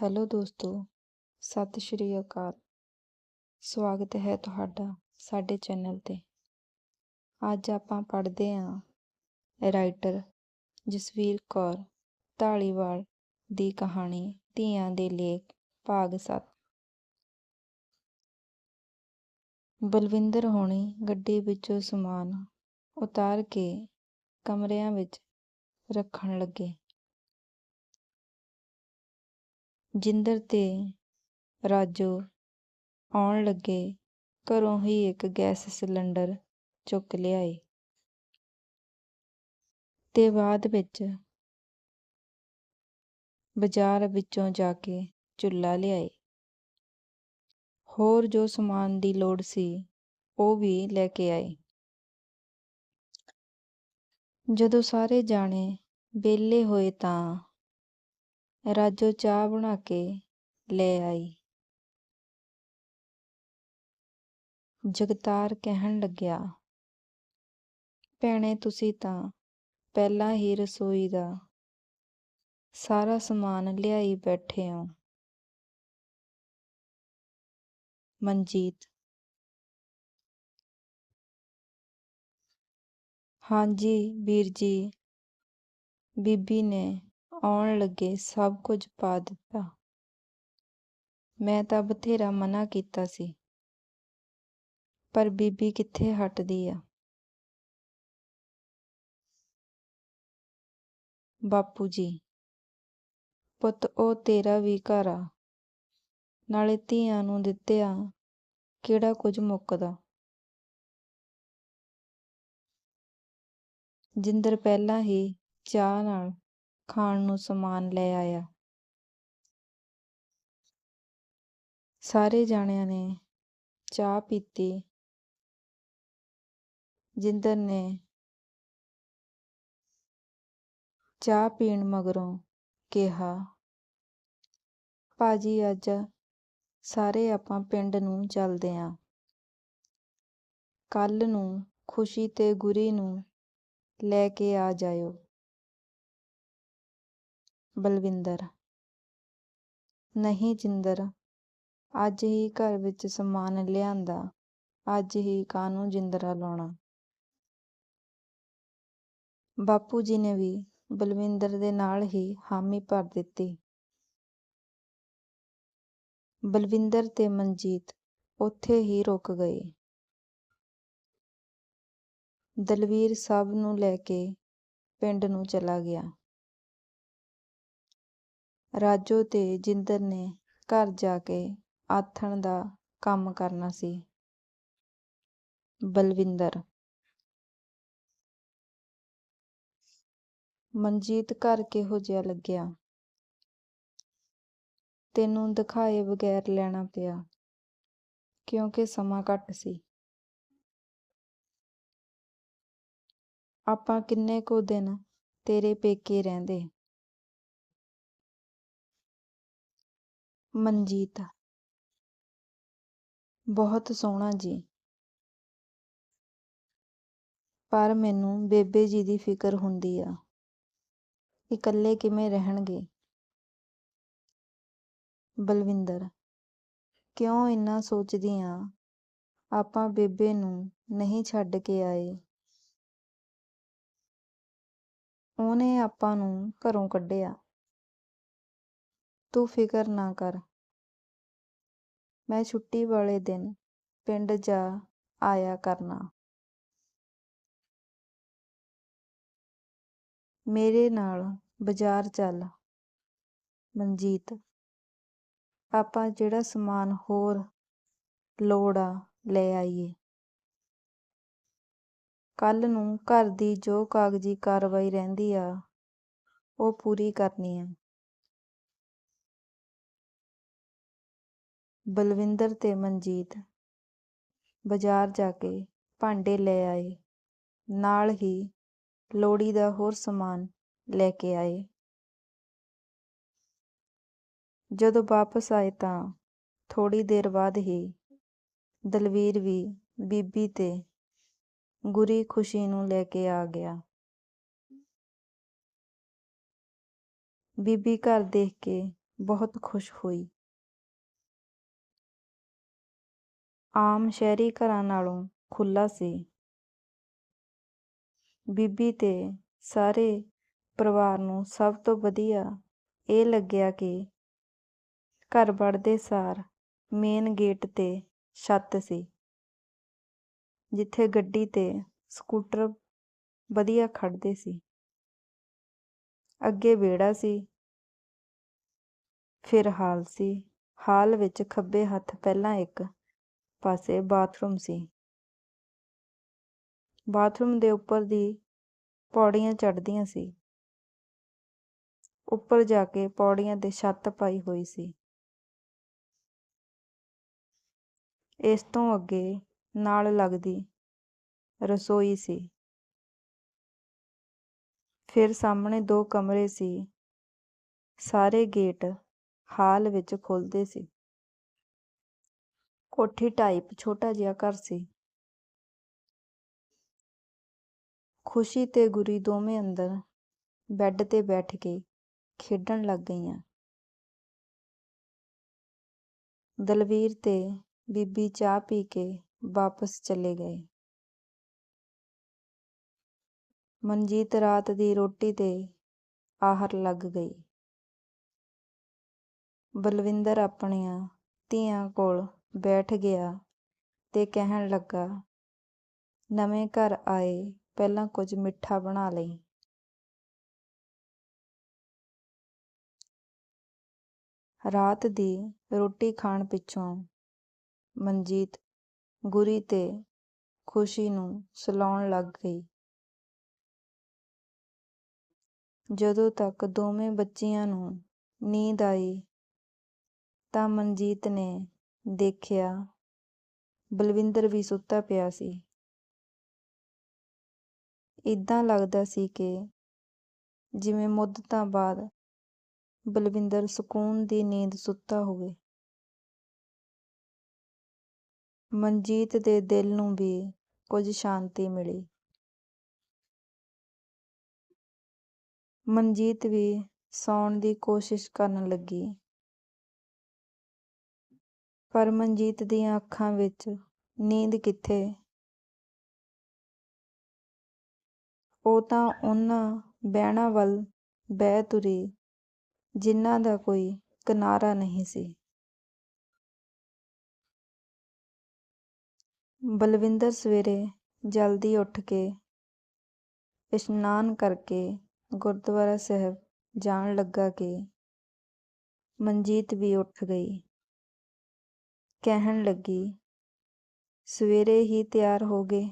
Hello ਦੋਸਤੋ, ਸਤਿ ਸ਼੍ਰੀ ਅਕਾਲ। ਸਵਾਗਤ ਹੈ ਤੁਹਾਡਾ ਸਾਡੇ ਚੈਨਲ ਤੇ। ਅੱਜ ਆਪਾਂ ਪੜ੍ਹਦੇ ਹਾਂ ਰਾਈਟਰ ਜਸਵੀਰ ਕੌਰ ਢਾਲੀਵਾਲ ਦੀ ਕਹਾਣੀ ਧੀਆਂ ਦੇ ਲੇਖ, ਭਾਗ 7 ਬਲਵਿੰਦਰ ਹੋਣੀ ਗੱਡੀ ਵਿੱਚੋਂ ਸਮਾਨ ਉਤਾਰ ਕੇ ਕਮਰਿਆਂ ਵਿੱਚ ਰੱਖਣ ਲੱਗੇ। ਜਿੰਦਰ ਤੇ ਰਾਜੂ ਆਉਣ ਲੱਗੇ, ਘਰੋਂ ਹੀ ਇੱਕ ਗੈਸ ਸਿਲੰਡਰ ਚੁੱਕ ਲਿਆਏ ਤੇ ਬਾਅਦ ਵਿੱਚ ਬਾਜ਼ਾਰ ਵਿੱਚੋਂ ਜਾ ਕੇ ਚੁੱਲ੍ਹਾ ਲਿਆਏ। ਹੋਰ ਜੋ ਸਮਾਨ ਦੀ ਲੋੜ ਸੀ, ਉਹ ਵੀ ਲੈ ਕੇ ਆਏ। ਜਦੋਂ ਸਾਰੇ ਜਾਣੇ ਵਿਹਲੇ ਹੋਏ ਤਾਂ ਰਾਜੋ ਚਾਹ ਬਣਾ ਕੇ ਲੈ ਆਈ। ਜਗਤਾਰ ਕਹਿਣ ਲੱਗਿਆ, ਭੈਣੇ, ਤੁਸੀਂ ਤਾਂ ਪਹਿਲਾਂ ਹੀ ਰਸੋਈ ਦਾ ਸਾਰਾ ਸਮਾਨ ਲਿਆਈ ਬੈਠੇ ਹੋ। ਮਨਜੀਤ। ਹਾਂਜੀ ਵੀਰ ਜੀ, ਬੀਬੀ ਨੇ ਆਉਣ ਲੱਗੇ, ਸਭ ਕੁਝ ਪਾ ਦਿੱਤਾ। ਮੈਂ ਤਾਂ ਬਥੇਰਾ ਮਨਾ ਕੀਤਾ ਸੀ। ਪਰ ਬੀਬੀ ਕਿੱਥੇ ਹਟਦੀ ਆ? ਬਾਪੂ ਜੀ, ਪੁੱਤ, ਉਹ ਤੇਰਾ ਵੀ ਘਰ ਆ। ਨਾਲੇ ਧੀਆਂ ਨੂੰ ਦਿੱਤਿਆ ਕਿਹੜਾ ਕੁਝ ਮੁੱਕਦਾ? ਜਿੰਦਰ ਪਹਿਲਾਂ ਹੀ ਚਾਹ ਨਾਲ ਖਾਣ ਨੂੰ ਸਮਾਨ ਲੈ ਆਇਆ। ਸਾਰੇ ਜਾਣਿਆਂ ਨੇ ਚਾਹ ਪੀਤੀ। ਜਿੰਦਰ ਨੇ ਚਾਹ ਪੀਣ ਮਗਰੋਂ ਕਿਹਾ, ਭਾਜੀ, ਅੱਜ ਸਾਰੇ ਆਪਾਂ ਪਿੰਡ ਨੂੰ ਚੱਲਦੇ ਆਂ। ਕੱਲ ਨੂੰ ਖੁਸ਼ੀ ਤੇ ਗੁਰੀ ਨੂੰ ਲੈ ਕੇ ਆ ਜਾਇਓ। ਬਲਵਿੰਦਰ। ਨਹੀਂ ਜਿੰਦਰ, ਅੱਜ ਹੀ ਘਰ ਵਿੱਚ ਸਮਾਨ ਲਿਆਂਦਾ, ਅੱਜ ਹੀ ਕਾਹਨੂੰ ਜਿੰਦਰਾ ਲਾਉਣਾ? ਬਾਪੂ ਜੀ ਨੇ ਵੀ ਬਲਵਿੰਦਰ ਦੇ ਨਾਲ ਹੀ ਹਾਮੀ ਭਰ ਦਿੱਤੀ। ਬਲਵਿੰਦਰ ਤੇ ਮਨਜੀਤ ਉੱਥੇ ਹੀ ਰੁਕ ਗਏ। ਦਲਵੀਰ ਸਭ ਨੂੰ ਲੈ ਕੇ ਪਿੰਡ ਨੂੰ ਚਲਾ ਗਿਆ। ਰਾਜੋ ਤੇ ਜਿੰਦਰ ਨੇ ਘਰ ਜਾ ਕੇ ਆਥਣ ਦਾ ਕੰਮ ਕਰਨਾ ਸੀ। ਬਲਵਿੰਦਰ ਮਨਜੀਤ ਘਰ ਕਿਹੋ ਜਿਹਾ ਲੱਗਿਆ? ਤੈਨੂੰ ਦਿਖਾਏ ਬਗੈਰ ਲੈਣਾ ਪਿਆ, ਕਿਉਂਕਿ ਸਮਾਂ ਘੱਟ ਸੀ। ਆਪਾਂ ਕਿੰਨੇ ਕੁ ਦਿਨ ਤੇਰੇ ਪੇਕੇ ਰਹਿੰਦੇ? ਮਨਜੀਤ। ਬਹੁਤ ਸੋਹਣਾ ਜੀ। ਪਰ ਮੈਨੂੰ ਬੇਬੇ ਜੀ ਦੀ ਫਿਕਰ ਹੁੰਦੀ ਆ ਇਕੱਲੇ ਕਿਵੇਂ ਰਹਿਣਗੇ। ਬਲਵਿੰਦਰ, ਕਿਉਂ ਇੰਨਾ ਸੋਚਦੀ ਆ? ਆਪਾਂ ਬੇਬੇ ਨੂੰ ਨਹੀਂ ਛੱਡ ਕੇ ਆਏ। ਉਹਨੇ ਆਪਾਂ ਨੂੰ ਘਰੋਂ ਕੱਢਿਆ। ਤੂੰ ਫਿਕਰ ਨਾ ਕਰ। ਮੈਂ ਛੁੱਟੀ ਵਾਲੇ ਦਿਨ ਪਿੰਡ ਜਾ ਆਇਆ ਕਰਨਾ। ਮੇਰੇ ਨਾਲ ਬਾਜ਼ਾਰ ਚੱਲ, ਮਨਜੀਤ। ਆਪਾਂ ਜਿਹੜਾ ਸਮਾਨ ਹੋਰ ਲੋੜ ਆ, ਲੈ ਆਈਏ। ਕੱਲ ਨੂੰ ਘਰ ਦੀ ਜੋ ਕਾਗਜ਼ੀ ਕਾਰਵਾਈ ਰਹਿੰਦੀ ਆ, ਉਹ ਪੂਰੀ ਕਰਨੀ ਆ। ਬਲਵਿੰਦਰ ਤੇ ਮਨਜੀਤ। ਬਾਜ਼ਾਰ ਜਾ ਕੇ ਭਾਂਡੇ ਲੈ ਆਏ। ਨਾਲ ਹੀ ਲੋੜੀ ਦਾ ਹੋਰ ਸਮਾਨ ਲੈ ਕੇ ਆਏ। ਜਦੋਂ ਵਾਪਸ ਆਏ ਤਾਂ ਥੋੜੀ ਦੇਰ ਬਾਅਦ ਹੀ ਦਲਵੀਰ ਵੀ ਬੀਬੀ ਤੇ ਗੁਰੀ ਖੁਸ਼ੀ ਨੂੰ ਲੈ ਕੇ ਆ ਗਿਆ। ਬੀਬੀ ਘਰ ਦੇਖ ਕੇ ਬਹੁਤ ਖੁਸ਼ ਹੋਈ। ਆਮ ਸ਼ਹਿਰੀ ਘਰਾਂ ਨਾਲੋਂ ਖੁੱਲ੍ਹਾ ਸੀ। ਬੀਬੀ ਤੇ ਸਾਰੇ ਪਰਿਵਾਰ ਨੂੰ ਸਭ ਤੋਂ ਵਧੀਆ ਇਹ ਲੱਗਿਆ ਕਿ ਘਰ ਵੜਦੇ ਸਾਰ ਮੇਨ ਗੇਟ ਤੇ ਛੱਤ ਸੀ, ਜਿੱਥੇ ਗੱਡੀ ਤੇ ਸਕੂਟਰ ਵਧੀਆ ਖੜਦੇ ਸੀ। ਅੱਗੇ ਵਿਹੜਾ ਸੀ, ਫਿਰ ਹਾਲ ਸੀ। ਹਾਲ ਵਿੱਚ ਖੱਬੇ ਹੱਥ ਪਹਿਲਾਂ ਇੱਕ ਪਾਸੇ ਬਾਥਰੂਮ ਸੀ। ਬਾਥਰੂਮ ਦੇ ਉੱਪਰ ਦੀ ਪੌੜੀਆਂ ਚੜ੍ਹਦੀਆਂ ਸੀ। ਉੱਪਰ ਜਾ ਕੇ ਪੌੜੀਆਂ ਤੇ ਛੱਤ ਪਾਈ ਹੋਈ ਸੀ। ਇਸ ਤੋਂ ਅੱਗੇ ਨਾਲ ਲੱਗਦੀ ਰਸੋਈ ਸੀ। ਫਿਰ ਸਾਹਮਣੇ ਦੋ ਕਮਰੇ ਸੀ। ਸਾਰੇ ਗੇਟ ਹਾਲ ਵਿੱਚ ਖੁੱਲਦੇ ਸੀ। ਕੋਠੀ ਟਾਈਪ ਛੋਟਾ ਜਿਹਾ ਘਰ ਸੀ। ਖੁਸ਼ੀ ਤੇ ਗੁਰੀ ਦੋਵੇਂ ਅੰਦਰ ਬੈੱਡ ਤੇ ਬੈਠ ਕੇ ਖੇਡਣ ਲੱਗ ਗਈਆਂ। ਦਲਵੀਰ ਤੇ ਬੀਬੀ ਚਾਹ ਪੀ ਕੇ ਵਾਪਸ ਚਲੇ ਗਏ। ਮਨਜੀਤ ਰਾਤ ਦੀ ਰੋਟੀ ਤੇ ਆਹਰ ਲੱਗ ਗਈ। ਬਲਵਿੰਦਰ ਆਪਣੀਆਂ ਧੀਆਂ ਕੋਲ ਬੈਠ ਗਿਆ ਤੇ ਕਹਿਣ ਲੱਗਾ, ਨਵੇਂ ਘਰ ਆਏ, ਪਹਿਲਾਂ ਕੁਝ ਮਿੱਠਾ ਬਣਾ ਲਈ। ਰਾਤ ਦੀ ਰੋਟੀ ਖਾਣ ਪਿੱਛੋਂ ਮਨਜੀਤ ਗੁਰੀ ਤੇ ਖੁਸ਼ੀ ਨੂੰ ਸਲਾਉਣ ਲੱਗ ਗਈ। ਜਦੋਂ ਤੱਕ ਦੋਵੇਂ ਬੱਚਿਆਂ ਨੂੰ ਨੀਂਦ ਆਈ ਤਾਂ ਮਨਜੀਤ ਨੇ ਦੇਖਿਆ। ਬਲਵਿੰਦਰ ਵੀ ਸੁੱਤਾ ਪਿਆ ਸੀ। ਇਦਾਂ ਲੱਗਦਾ ਸੀ ਕਿ ਜਿਵੇਂ ਮੁੱਦਤਾਂ ਬਾਅਦ ਬਲਵਿੰਦਰ ਸਕੂਨ ਦੀ ਨੀਂਦ ਸੁੱਤਾ ਹੋਵੇ। ਮਨਜੀਤ ਦੇ ਦਿਲ ਨੂੰ ਵੀ ਕੁਝ ਸ਼ਾਂਤੀ ਮਿਲੀ। ਮਨਜੀਤ ਵੀ ਸੌਣ ਦੀ ਕੋਸ਼ਿਸ਼ ਕਰਨ ਲੱਗੀ। ਪਰ ਮਨਜੀਤ ਦੀਆਂ ਅੱਖਾਂ ਵਿੱਚ ਨੀਂਦ ਕਿੱਥੇ? ਉਹ ਤਾਂ ਉਹਨਾਂ ਬਹਿਣਾ ਵੱਲ ਬਹਿ ਤੁਰੀ, ਜਿਨ੍ਹਾਂ ਦਾ ਕੋਈ ਕਿਨਾਰਾ ਨਹੀਂ ਸੀ। ਬਲਵਿੰਦਰ ਸਵੇਰੇ ਜਲਦੀ ਉੱਠ ਕੇ ਇਸ਼ਨਾਨ ਕਰਕੇ ਗੁਰਦੁਆਰਾ ਸਾਹਿਬ ਜਾਣ ਲੱਗਾ ਕਿ ਮਨਜੀਤ ਵੀ ਉੱਠ ਗਈ। ਕਹਿਣ ਲੱਗੀ, ਸਵੇਰੇ ਹੀ ਤਿਆਰ ਹੋ ਗਏ।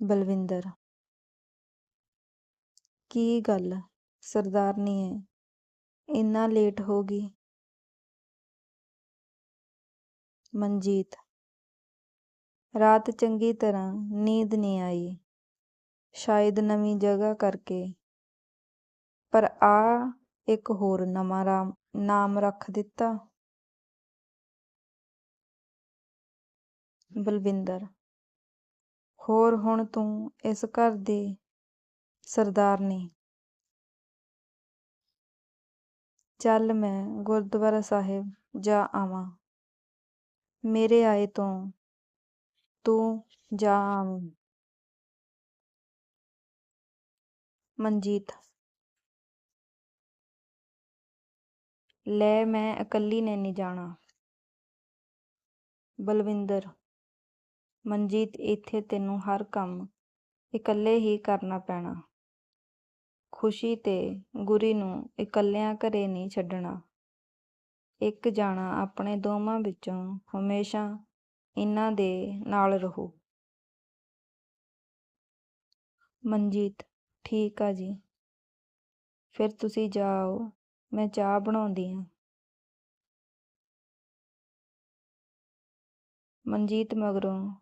ਬਲਵਿੰਦਰ, ਕੀ ਗੱਲ? ਸਰਦਾਰਨੀ ਇੰਨਾ ਲੇਟ ਹੋ ਗਈ। ਮਨਜੀਤ, ਰਾਤ ਚੰਗੀ ਤਰ੍ਹਾਂ ਨੀਂਦ ਨਹੀਂ ਆਈ। ਸ਼ਾਇਦ ਨਵੀਂ ਜਗ੍ਹਾ ਕਰਕੇ। ਪਰ ਆ ਇੱਕ ਹੋਰ ਨਵਾਂ ਰਾਮ, ਨਾਮ ਰੱਖ ਦਿੱਤਾ। ਬਲਵਿੰਦਰ, ਹੋਰ ਹੁਣ ਤੂੰ ਇਸ ਘਰ ਦੀ ਸਰਦਾਰਨੀ ਚੱਲ ਮੈਂ ਗੁਰਦੁਆਰਾ ਸਾਹਿਬ ਜਾ ਆਵਾਂ। ਮੇਰੇ ਆਏ ਤੋਂ ਤੂੰ ਜਾ ਆਵੀਂ। ਮਨਜੀਤ ਲੈ ਮੈਂ ਇਕੱਲੀ ਨੇ ਨਹੀਂ ਜਾਣਾ। ਬਲਵਿੰਦਰ, ਮਨਜੀਤ, ਇੱਥੇ ਤੈਨੂੰ ਹਰ ਕੰਮ ਇਕੱਲੇ ਹੀ ਕਰਨਾ ਪੈਣਾ। ਖੁਸ਼ੀ ਤੇ ਗੁਰੀ ਨੂੰ ਇਕੱਲਿਆਂ ਘਰੇ ਨਹੀਂ ਛੱਡਣਾ। ਇੱਕ ਜਾਣਾ ਆਪਣੇ ਦੋਵਾਂ ਵਿੱਚੋਂ ਹਮੇਸ਼ਾ ਇਹਨਾਂ ਦੇ ਨਾਲ ਰਹੋ। ਮਨਜੀਤ, ਠੀਕ ਆ ਜੀ। ਫਿਰ ਤੁਸੀਂ ਜਾਓ। ਮੈਂ ਚਾਹ ਬਣਾਉਂਦੀ ਹਾਂ। ਮਨਜੀਤ ਮਗਰੋਂ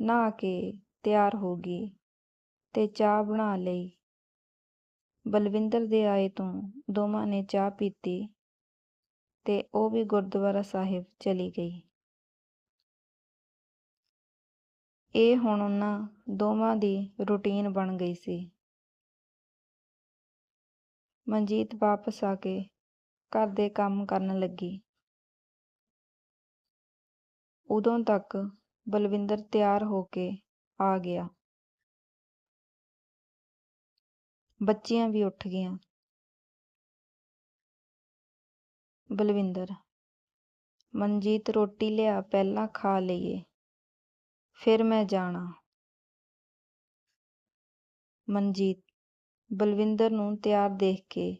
ਨਹਾ ਕੇ ਤਿਆਰ ਹੋ ਗਈ ਤੇ ਚਾਹ ਬਣਾ ਲਈ। ਬਲਵਿੰਦਰ ਦੇ ਆਏ ਤੋਂ ਦੋਵਾਂ ਨੇ ਚਾਹ ਪੀਤੀ ਤੇ ਉਹ ਵੀ ਗੁਰਦੁਆਰਾ ਸਾਹਿਬ ਚਲੀ ਗਈ। ਇਹ ਹੁਣ ਉਹਨਾਂ ਦੋਵਾਂ ਦੀ ਰੁਟੀਨ ਬਣ ਗਈ ਸੀ। ਮਨਜੀਤ ਵਾਪਸ ਆ ਕੇ ਘਰ ਦੇ ਕੰਮ ਕਰਨ ਲੱਗੀ। ਉਦੋਂ ਤੱਕ ਬਲਵਿੰਦਰ ਤਿਆਰ ਹੋ ਕੇ ਆ ਗਿਆ। ਬੱਚੀਆਂ ਵੀ ਉੱਠ ਗਈਆਂ। ਬਲਵਿੰਦਰ, ਮਨਜੀਤ ਰੋਟੀ ਲਿਆ ਪਹਿਲਾਂ ਖਾ ਲਈਏ, ਫਿਰ ਮੈਂ ਜਾਣਾ। ਮਨਜੀਤ ਬਲਵਿੰਦਰ ਨੂੰ ਤਿਆਰ ਦੇਖ ਕੇ,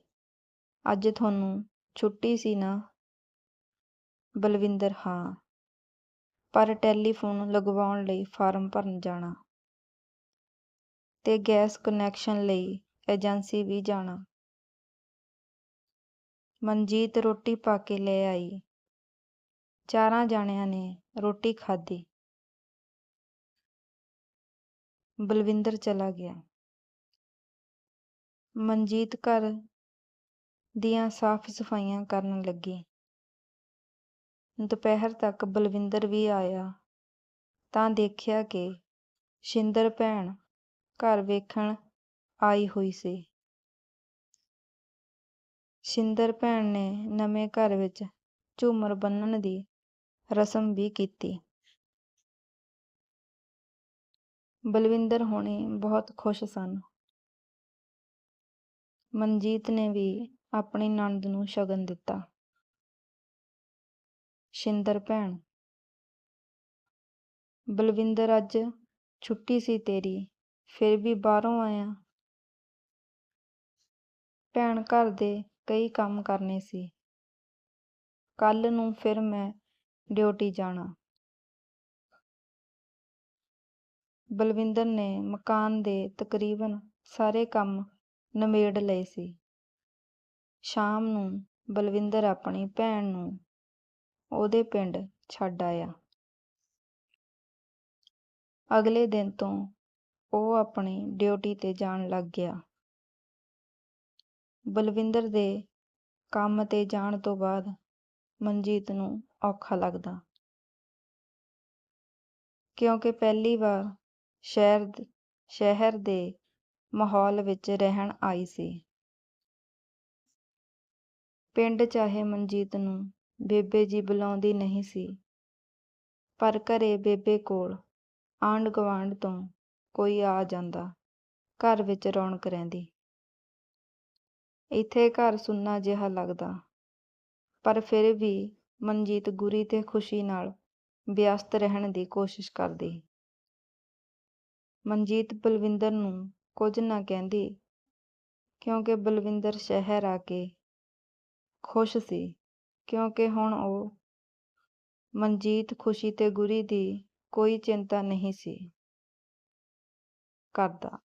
ਅੱਜ ਤੁਹਾਨੂੰ ਛੁੱਟੀ ਸੀ ਨਾ? ਬਲਵਿੰਦਰ, ਹਾਂ, ਪਰ ਟੈਲੀਫੋਨ ਲਗਵਾਉਣ ਲਈ ਫਾਰਮ ਭਰਨ ਜਾਣਾ ਤੇ ਗੈਸ ਕਨੈਕਸ਼ਨ ਲਈ ਏਜੰਸੀ ਵੀ ਜਾਣਾ। ਮਨਜੀਤ ਰੋਟੀ ਪਾ ਕੇ ਲੈ ਆਈ। ਚਾਰਾਂ ਜਾਣਿਆਂ ਨੇ ਰੋਟੀ ਖਾਧੀ। ਬਲਵਿੰਦਰ ਚਲਾ ਗਿਆ। ਮਨਜੀਤ ਘਰ ਦੀਆਂ ਸਾਫ਼ ਸਫਾਈਆਂ ਕਰਨ ਲੱਗੀ। ਦੁਪਹਿਰ ਤੱਕ ਬਲਵਿੰਦਰ ਵੀ ਆਇਆ, ਤਾਂ ਦੇਖਿਆ ਕਿ ਸ਼ਿੰਦਰ ਭੈਣ ਘਰ ਵੇਖਣ ਆਈ ਹੋਈ ਸੀ। ਸ਼ਿੰਦਰ ਭੈਣ ਨੇ ਨਵੇਂ ਘਰ ਵਿੱਚ ਝੂਮਰ ਬੰਨਣ ਦੀ ਰਸਮ ਵੀ ਕੀਤੀ। ਬਲਵਿੰਦਰ ਹੋਣੀ ਬਹੁਤ ਖੁਸ਼ ਸਨ। ਮਨਜੀਤ ਨੇ ਵੀ ਆਪਣੀ ਨਣਦ ਨੂੰ ਸ਼ਗਨ ਦਿੱਤਾ। ਸ਼ਿੰਦਰ ਭੈਣ। ਬਲਵਿੰਦਰ, ਅੱਜ ਛੁੱਟੀ ਸੀ ਤੇਰੀ, ਫਿਰ ਵੀ ਬਾਹਰੋਂ ਆਇਆ। ਭੈਣ ਘਰ ਦੇ ਕਈ ਕੰਮ ਕਰਨੇ ਸੀ। ਕੱਲ ਨੂੰ ਫਿਰ ਮੈਂ ਡਿਊਟੀ ਜਾਣਾ। ਬਲਵਿੰਦਰ ਨੇ ਮਕਾਨ ਦੇ ਤਕਰੀਬਨ ਸਾਰੇ ਕੰਮ ਨਿਮੇੜ ਲਏ ਸੀ। ਸ਼ਾਮ ਨੂੰ ਬਲਵਿੰਦਰ ਆਪਣੀ ਭੈਣ ਨੂੰ ਉਹਦੇ ਪਿੰਡ ਛੱਡ ਆਇਆ। ਅਗਲੇ ਦਿਨ ਤੋਂ ਉਹ ਆਪਣੀ ਡਿਊਟੀ ਤੇ ਜਾਣ ਲੱਗ ਗਿਆ। ਬਲਵਿੰਦਰ ਦੇ ਕੰਮ ਤੇ ਜਾਣ ਤੋਂ ਬਾਅਦ ਮਨਜੀਤ ਨੂੰ ਔਖਾ ਲੱਗਦਾ। ਕਿਉਂਕਿ ਪਹਿਲੀ ਵਾਰ ਸ਼ਹਿਰ ਸ਼ਹਿਰ ਦੇ ਮਾਹੌਲ ਵਿੱਚ ਰਹਿਣ ਆਈ ਸੀ। ਪਿੰਡ ਚਾਹੇ ਮਨਜੀਤ ਨੂੰ ਬੇਬੇ ਜੀ ਬੁਲਾਉਂਦੀ ਨਹੀਂ ਸੀ, ਪਰ ਘਰੇ ਬੇਬੇ ਕੋਲ ਆਂਢ ਗੁਆਂਢ ਤੋਂ ਕੋਈ ਆ ਜਾਂਦਾ, ਘਰ ਵਿੱਚ ਰੌਣਕ ਰਹਿੰਦੀ। ਇੱਥੇ ਘਰ ਸੁੰਨਾ ਜਿਹਾ ਲੱਗਦਾ, ਪਰ ਫਿਰ ਵੀ ਮਨਜੀਤ ਗੁਰੀ ਤੇ ਖੁਸ਼ੀ ਨਾਲ ਵਿਅਸਤ ਰਹਿਣ ਦੀ ਕੋਸ਼ਿਸ਼ ਕਰਦੀ। ਮਨਜੀਤ ਬਲਵਿੰਦਰ ਨੂੰ ਕੁਝ ਨਾ ਕਹਿੰਦੀ, ਕਿਉਂਕਿ ਬਲਵਿੰਦਰ ਸ਼ਹਿਰ ਆ ਕੇ ਖੁਸ਼ ਸੀ, ਕਿਉਂਕਿ ਹੁਣ ਉਹ ਮਨਜੀਤ ਖੁਸ਼ੀ ਤੇ ਗੁਰੀ ਦੀ ਕੋਈ ਚਿੰਤਾ ਨਹੀਂ ਸੀ ਕਰਦਾ।